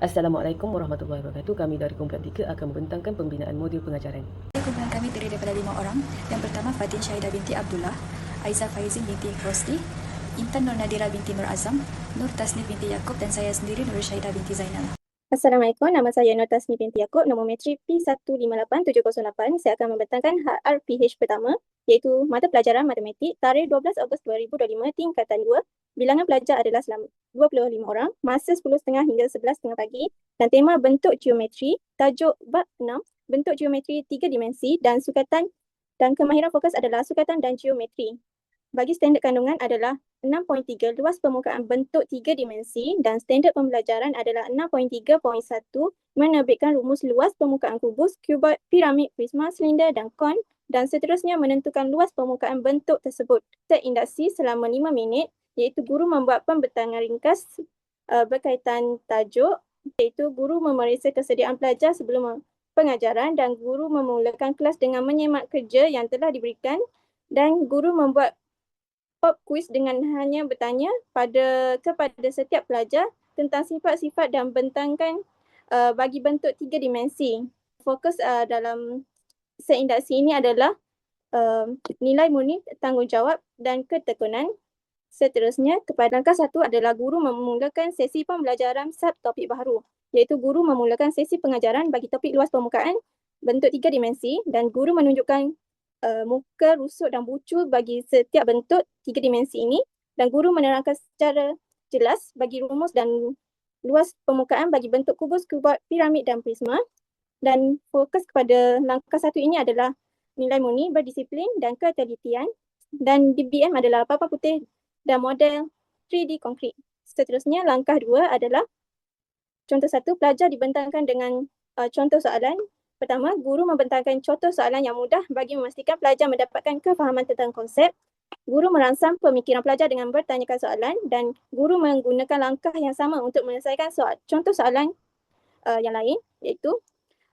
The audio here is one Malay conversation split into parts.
Assalamualaikum warahmatullahi wabarakatuh. Kami dari kumpulan 3 akan membentangkan pembinaan modul pengajaran. Kumpulan kami terdiri daripada lima orang. Yang pertama Fatin Syahidah binti Abdullah, Aizah Faizin binti Rosli, Intan Nur Nadira binti Nur Azam, Nur Tasnif binti Yaakob dan saya sendiri Nur Syahidah binti Zainal. Assalamualaikum, nama saya Nur Tasni binti Yaakob, nombor metrik P158708. Saya akan membentangkan RPH pertama iaitu mata pelajaran matematik tarikh 12 Ogos 2025 tingkatan 2. Bilangan pelajar adalah selama 25 orang, masa 10.30 hingga 11.30 pagi dan tema bentuk geometri, tajuk bab 6, bentuk geometri tiga dimensi dan sukatan dan kemahiran fokus adalah sukatan dan geometri. Bagi standard kandungan adalah 6.3 luas permukaan bentuk tiga dimensi dan standard pembelajaran adalah 6.3.1 menerbitkan rumus luas permukaan kubus, kubat, piramid, prisma, silinder dan kon dan seterusnya menentukan luas permukaan bentuk tersebut. Terindaksi selama 5 minit iaitu guru membuat pembentangan ringkas uh, berkaitan tajuk iaitu guru memeriksa kesediaan pelajar sebelum pengajaran dan guru memulakan kelas dengan menyemak kerja yang telah diberikan dan guru membuat pop quiz dengan hanya bertanya pada kepada setiap pelajar tentang sifat-sifat dan bentangkan uh, bagi bentuk tiga dimensi. Fokus uh, dalam seindaksi ini adalah uh, nilai murni tanggungjawab dan ketekunan. Seterusnya, kepada langkah satu adalah guru memulakan sesi pembelajaran subtopik baru iaitu guru memulakan sesi pengajaran bagi topik luas permukaan? Bentuk tiga dimensi dan guru menunjukkan uh, muka, rusuk dan bucu bagi setiap bentuk tiga dimensi ini dan guru menerangkan secara jelas bagi rumus dan luas permukaan bagi bentuk kubus, kubat, piramid dan prisma. Dan fokus kepada langkah satu ini adalah nilai murni, berdisiplin dan ketelitian. Dan DBM adalah papan putih dan model 3D konkret. Seterusnya langkah dua adalah contoh satu, pelajar dibentangkan dengan uh, contoh soalan Pertama, guru membentangkan contoh soalan yang mudah bagi memastikan pelajar mendapatkan kefahaman tentang konsep. Guru merangsang pemikiran pelajar dengan bertanyakan soalan dan guru menggunakan langkah yang sama untuk menyelesaikan soal, contoh soalan uh, yang lain iaitu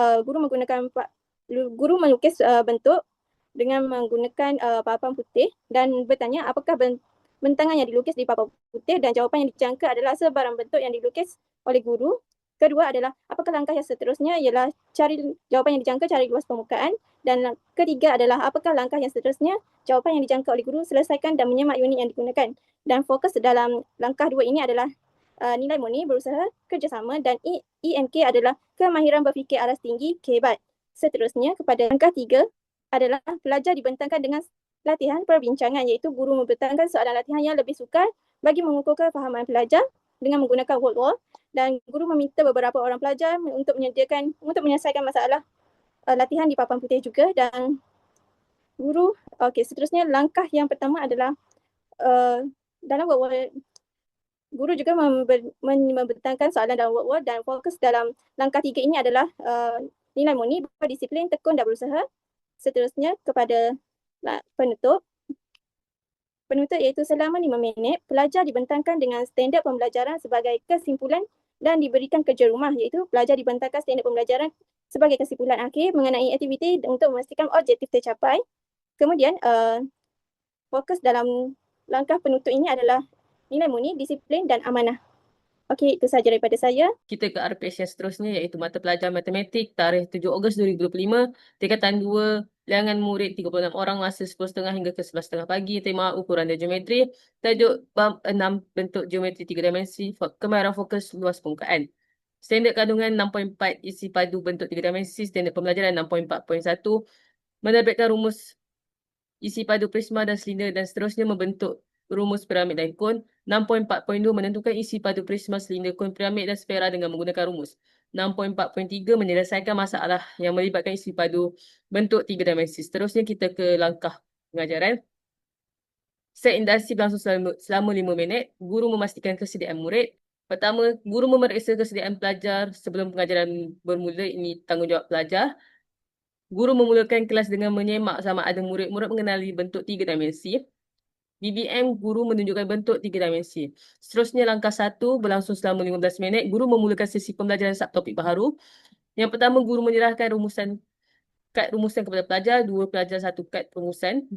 uh, guru menggunakan guru melukis uh, bentuk dengan menggunakan uh, papan putih dan bertanya apakah bentangan yang dilukis di papan putih dan jawapan yang dijangka adalah sebarang bentuk yang dilukis oleh guru Kedua adalah apakah langkah yang seterusnya ialah cari jawapan yang dijangka cari luas permukaan dan ketiga adalah apakah langkah yang seterusnya jawapan yang dijangka oleh guru selesaikan dan menyemak unit yang digunakan. Dan fokus dalam langkah dua ini adalah uh, nilai murni berusaha kerjasama dan EMK adalah kemahiran berfikir aras tinggi kebat. Seterusnya kepada langkah tiga adalah pelajar dibentangkan dengan latihan perbincangan iaitu guru membentangkan soalan latihan yang lebih sukar bagi mengukur kefahaman pelajar dengan menggunakan word wall. Dan guru meminta beberapa orang pelajar untuk menyediakan untuk menyelesaikan masalah uh, latihan di papan putih juga. Dan guru okey seterusnya langkah yang pertama adalah uh, dalam word wall guru juga membentangkan soalan dalam word wall. Dan fokus dalam langkah tiga ini adalah uh, nilai murni berdisiplin tekun dan berusaha. Seterusnya kepada penutup penutup iaitu selama lima minit, pelajar dibentangkan dengan standard pembelajaran sebagai kesimpulan dan diberikan kerja rumah iaitu pelajar dibentangkan standard pembelajaran sebagai kesimpulan akhir mengenai aktiviti untuk memastikan objektif tercapai. Kemudian uh, fokus dalam langkah penutup ini adalah nilai murni, disiplin dan amanah. Okey, itu sahaja daripada saya. Kita ke RPS yang seterusnya iaitu mata pelajaran matematik tarikh 7 Ogos 2025, tingkatan 2, bilangan murid 36 orang masa 10.30 hingga ke 11.30 pagi, tema ukuran dan geometri, tajuk bab 6 bentuk geometri 3 dimensi, kemahiran fokus luas permukaan. Standard kandungan 6.4 isi padu bentuk 3 dimensi, standard pembelajaran 6.4.1, menerbitkan rumus isi padu prisma dan silinder dan seterusnya membentuk rumus piramid dan kon. 6.4.2 menentukan isi padu prisma silinder kon piramid dan sfera dengan menggunakan rumus. 6.4.3 menyelesaikan masalah yang melibatkan isi padu bentuk tiga dimensi. Seterusnya kita ke langkah pengajaran. Set industri berlangsung selama, selama 5 minit. Guru memastikan kesediaan murid. Pertama, guru memeriksa kesediaan pelajar sebelum pengajaran bermula. Ini tanggungjawab pelajar. Guru memulakan kelas dengan menyemak sama ada murid-murid mengenali bentuk tiga dimensi. BBM, guru menunjukkan bentuk tiga dimensi. Seterusnya langkah satu berlangsung selama 15 minit. Guru memulakan sesi pembelajaran subtopik baharu. Yang pertama, guru menyerahkan rumusan kad rumusan kepada pelajar. Dua pelajar satu kad rumusan.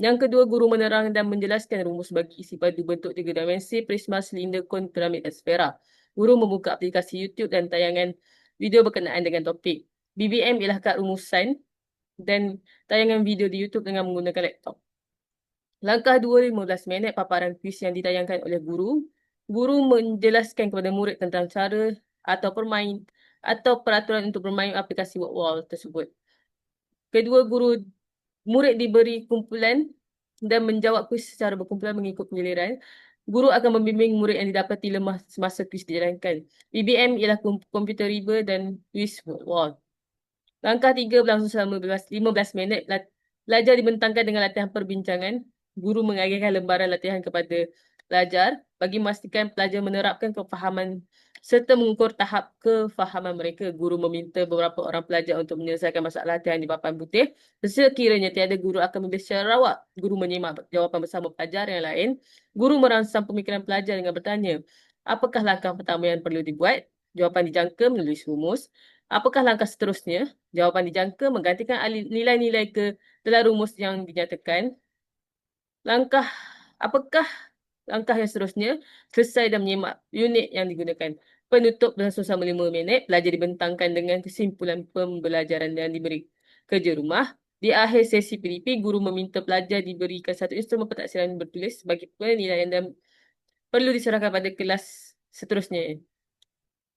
Yang kedua, guru menerang dan menjelaskan rumus bagi isi padu bentuk tiga dimensi, prisma, silinder, kon, piramid dan sfera. Guru membuka aplikasi YouTube dan tayangan video berkenaan dengan topik. BBM ialah kad rumusan dan tayangan video di YouTube dengan menggunakan laptop. Langkah 2, 15 minit paparan kuis yang ditayangkan oleh guru. Guru menjelaskan kepada murid tentang cara atau permain atau peraturan untuk bermain aplikasi wall tersebut. Kedua, guru murid diberi kumpulan dan menjawab kuis secara berkumpulan mengikut giliran. Guru akan membimbing murid yang didapati lemah semasa kuis dijalankan. BBM ialah kom- komputer riba dan kuis wall. Langkah tiga berlangsung selama 15 minit. Pelajar dibentangkan dengan latihan perbincangan. Guru mengajarkan lembaran latihan kepada pelajar bagi memastikan pelajar menerapkan kefahaman serta mengukur tahap kefahaman mereka. Guru meminta beberapa orang pelajar untuk menyelesaikan masalah latihan di papan putih. Sekiranya tiada guru akan memberi secara rawak. Guru menyimak jawapan bersama pelajar yang lain. Guru merangsang pemikiran pelajar dengan bertanya, apakah langkah pertama yang perlu dibuat? Jawapan dijangka menulis rumus. Apakah langkah seterusnya? Jawapan dijangka menggantikan nilai-nilai ke dalam rumus yang dinyatakan. Langkah, apakah langkah yang seterusnya? Selesai dan menyimak unit yang digunakan. Penutup berlangsung selama 5 minit. Pelajar dibentangkan dengan kesimpulan pembelajaran yang diberi kerja rumah. Di akhir sesi PDP, guru meminta pelajar diberikan satu instrumen pentaksiran bertulis bagi penilaian dan perlu diserahkan pada kelas seterusnya.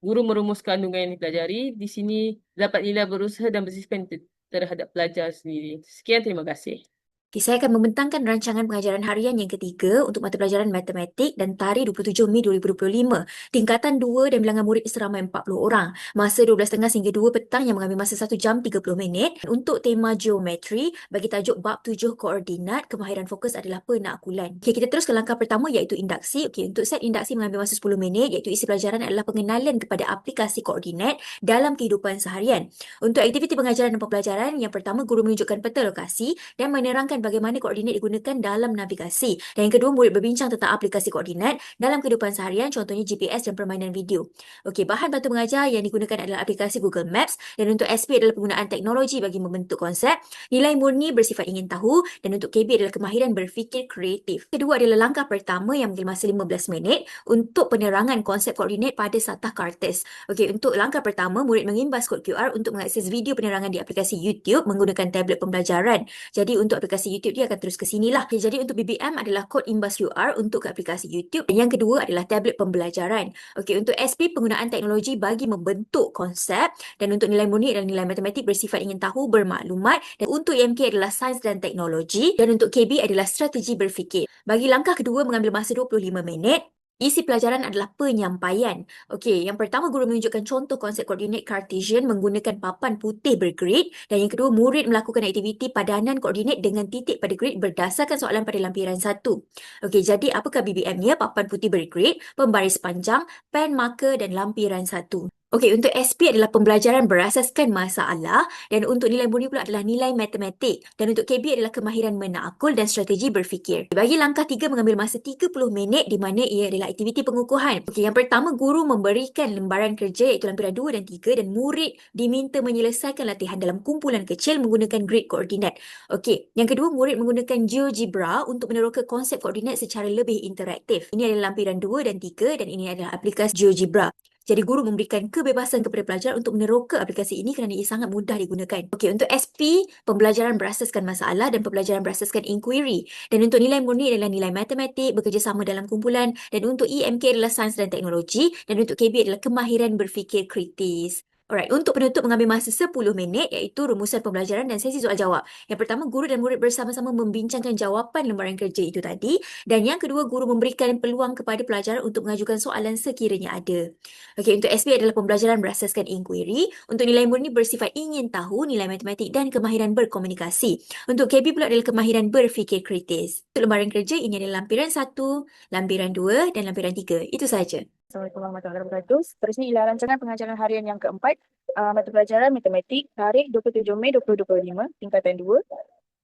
Guru merumus kandungan yang dipelajari. Di sini dapat nilai berusaha dan bersifat ter- terhadap pelajar sendiri. Sekian, terima kasih. Okay, saya akan membentangkan rancangan pengajaran harian yang ketiga untuk mata pelajaran matematik dan tarikh 27 Mei 2025. Tingkatan 2 dan bilangan murid seramai 40 orang. Masa 12.30 hingga 2 petang yang mengambil masa 1 jam 30 minit. Untuk tema geometri, bagi tajuk bab 7 koordinat, kemahiran fokus adalah penakkulan. Okay, kita terus ke langkah pertama iaitu induksi. Okay, untuk set induksi mengambil masa 10 minit iaitu isi pelajaran adalah pengenalan kepada aplikasi koordinat dalam kehidupan seharian. Untuk aktiviti pengajaran dan pembelajaran, yang pertama guru menunjukkan peta lokasi dan menerangkan bagaimana koordinat digunakan dalam navigasi. Dan yang kedua, murid berbincang tentang aplikasi koordinat dalam kehidupan seharian, contohnya GPS dan permainan video. Okey, bahan bantu mengajar yang digunakan adalah aplikasi Google Maps dan untuk SP adalah penggunaan teknologi bagi membentuk konsep. Nilai murni bersifat ingin tahu dan untuk KB adalah kemahiran berfikir kreatif. Kedua adalah langkah pertama yang mengambil masa 15 minit untuk penerangan konsep koordinat pada satah kartes. Okey, untuk langkah pertama, murid mengimbas kod QR untuk mengakses video penerangan di aplikasi YouTube menggunakan tablet pembelajaran. Jadi untuk aplikasi YouTube dia akan terus ke sini lah. Okay, jadi untuk BBM adalah kod imbas QR untuk ke aplikasi YouTube. Dan yang kedua adalah tablet pembelajaran. Okey, untuk SP penggunaan teknologi bagi membentuk konsep dan untuk nilai murni adalah nilai matematik bersifat ingin tahu bermaklumat dan untuk EMK adalah sains dan teknologi dan untuk KB adalah strategi berfikir. Bagi langkah kedua mengambil masa 25 minit. Isi pelajaran adalah penyampaian. Okey, yang pertama guru menunjukkan contoh konsep koordinat Cartesian menggunakan papan putih bergrid dan yang kedua murid melakukan aktiviti padanan koordinat dengan titik pada grid berdasarkan soalan pada lampiran satu. Okey, jadi apakah BBM-nya? Papan putih bergrid, pembaris panjang, pen marker dan lampiran satu. Okey, untuk SP adalah pembelajaran berasaskan masalah dan untuk nilai murni pula adalah nilai matematik dan untuk KB adalah kemahiran menakul dan strategi berfikir. Bagi langkah tiga mengambil masa 30 minit di mana ia adalah aktiviti pengukuhan. Okey, yang pertama guru memberikan lembaran kerja iaitu lampiran 2 dan 3 dan murid diminta menyelesaikan latihan dalam kumpulan kecil menggunakan grid koordinat. Okey, yang kedua murid menggunakan GeoGebra untuk meneroka konsep koordinat secara lebih interaktif. Ini adalah lampiran 2 dan 3 dan ini adalah aplikasi GeoGebra. Jadi guru memberikan kebebasan kepada pelajar untuk meneroka aplikasi ini kerana ia sangat mudah digunakan. Okey, untuk SP, pembelajaran berasaskan masalah dan pembelajaran berasaskan inquiry. Dan untuk nilai murni adalah nilai matematik, bekerjasama dalam kumpulan. Dan untuk EMK adalah sains dan teknologi. Dan untuk KB adalah kemahiran berfikir kritis. Alright, untuk penutup mengambil masa 10 minit iaitu rumusan pembelajaran dan sesi soal jawab. Yang pertama, guru dan murid bersama-sama membincangkan jawapan lembaran kerja itu tadi. Dan yang kedua, guru memberikan peluang kepada pelajar untuk mengajukan soalan sekiranya ada. Okey, untuk SP adalah pembelajaran berasaskan inquiry. Untuk nilai murni bersifat ingin tahu, nilai matematik dan kemahiran berkomunikasi. Untuk KB pula adalah kemahiran berfikir kritis. Untuk lembaran kerja, ini adalah lampiran 1, lampiran 2 dan lampiran 3. Itu sahaja. Assalamualaikum warahmatullahi wabarakatuh. Seterusnya ialah rancangan pengajaran harian yang keempat, uh, mata pelajaran matematik, tarikh 27 Mei 2025, tingkatan 2,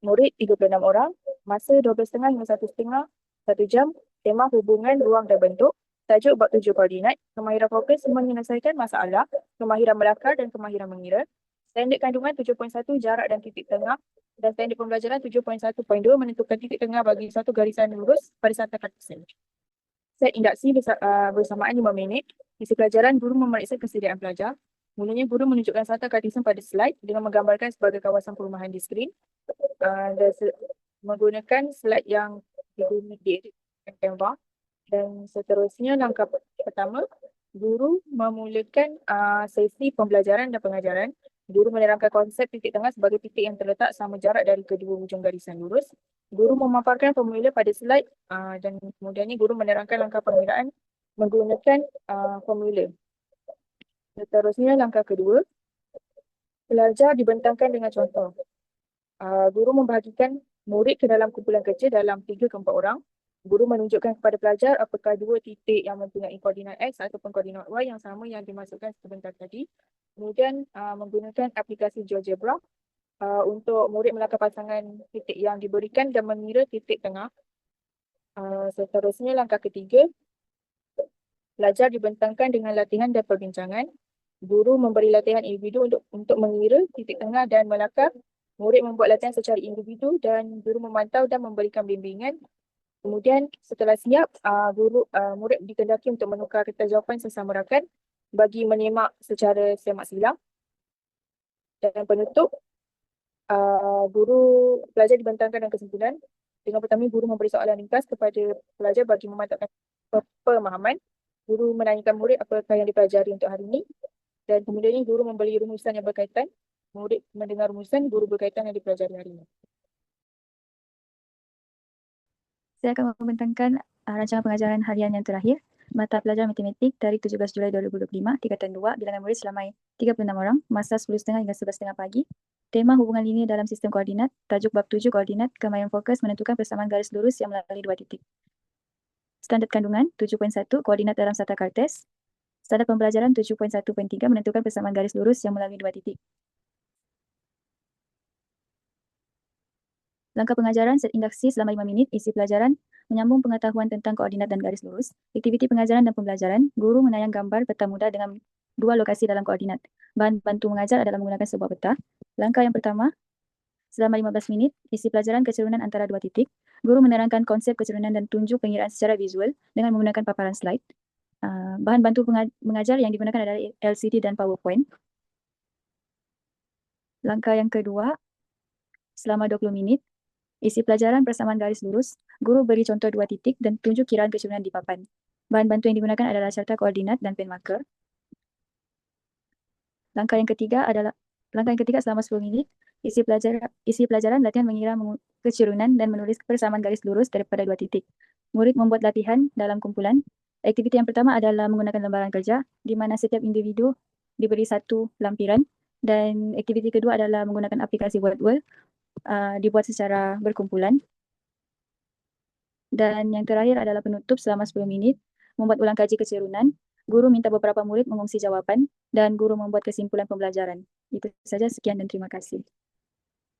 murid 36 orang, masa 12.30 hingga 1.30, 1 jam, tema hubungan ruang dan bentuk, tajuk bab 7 koordinat, kemahiran fokus menyelesaikan masalah, kemahiran melakar dan kemahiran mengira, standard kandungan 7.1 jarak dan titik tengah, dan standard pembelajaran 7.1.2 menentukan titik tengah bagi satu garisan lurus pada satu kartesen set induksi uh, bersamaan 5 minit. Isi pelajaran, guru memeriksa kesediaan pelajar. Mulanya, guru menunjukkan satu kartisen pada slide dengan menggambarkan sebagai kawasan perumahan di skrin. Uh, dan menggunakan slide yang diguna di Canva. Dan seterusnya, langkah per- pertama, guru memulakan uh, sesi pembelajaran dan pengajaran. Guru menerangkan konsep titik tengah sebagai titik yang terletak sama jarak dari kedua hujung garisan lurus. Guru memaparkan formula pada slide uh, dan kemudiannya guru menerangkan langkah pengiraan menggunakan uh, formula. Seterusnya langkah kedua, pelajar dibentangkan dengan contoh. Uh, guru membahagikan murid ke dalam kumpulan kecil dalam tiga ke empat orang. Guru menunjukkan kepada pelajar apakah dua titik yang mempunyai koordinat X ataupun koordinat Y yang sama yang dimasukkan sebentar tadi. Kemudian uh, menggunakan aplikasi GeoGebra uh, untuk murid melakukan pasangan titik yang diberikan dan mengira titik tengah. Uh, seterusnya langkah ketiga, pelajar dibentangkan dengan latihan dan perbincangan. Guru memberi latihan individu untuk untuk mengira titik tengah dan melakar. Murid membuat latihan secara individu dan guru memantau dan memberikan bimbingan. Kemudian setelah siap, uh, guru uh, murid dikendaki untuk menukar kertas jawapan sesama rakan bagi menyemak secara semak silang. Dan penutup, uh, guru pelajar dibentangkan dengan kesimpulan. Dengan pertama, guru memberi soalan ringkas kepada pelajar bagi memantapkan pe- pemahaman. Guru menanyakan murid apakah yang dipelajari untuk hari ini. Dan kemudiannya guru memberi rumusan yang berkaitan. Murid mendengar rumusan, guru berkaitan yang dipelajari hari ini. Saya akan membentangkan uh, rancangan pengajaran harian yang terakhir. Mata pelajaran matematik tarikh 17 Julai 2025, tingkatan 2, bilangan murid selama 36 orang, masa 10.30 hingga 11.30 pagi. Tema hubungan linear dalam sistem koordinat, tajuk bab 7 koordinat, kemahiran fokus menentukan persamaan garis lurus yang melalui dua titik. Standard kandungan 7.1, koordinat dalam sata kartes. Standard pembelajaran 7.1.3 menentukan persamaan garis lurus yang melalui dua titik. Langkah pengajaran set induksi selama 5 minit, isi pelajaran, menyambung pengetahuan tentang koordinat dan garis lurus. Aktiviti pengajaran dan pembelajaran, guru menayang gambar peta mudah dengan dua lokasi dalam koordinat. Bahan bantu mengajar adalah menggunakan sebuah peta. Langkah yang pertama, selama 15 minit, isi pelajaran kecerunan antara dua titik. Guru menerangkan konsep kecerunan dan tunjuk pengiraan secara visual dengan menggunakan paparan slide. Uh, bahan bantu mengajar yang digunakan adalah LCD dan PowerPoint. Langkah yang kedua, selama 20 minit, isi pelajaran persamaan garis lurus, guru beri contoh dua titik dan tunjuk kiraan kecerunan di papan. Bahan bantu yang digunakan adalah carta koordinat dan pen marker. Langkah yang ketiga adalah langkah yang ketiga selama 10 minit, isi pelajaran isi pelajaran latihan mengira kecerunan dan menulis persamaan garis lurus daripada dua titik. Murid membuat latihan dalam kumpulan. Aktiviti yang pertama adalah menggunakan lembaran kerja di mana setiap individu diberi satu lampiran dan aktiviti kedua adalah menggunakan aplikasi Wordwall uh, dibuat secara berkumpulan. Dan yang terakhir adalah penutup selama 10 minit, membuat ulang kaji kecerunan. Guru minta beberapa murid mengungsi jawapan dan guru membuat kesimpulan pembelajaran. Itu saja, sekian dan terima kasih.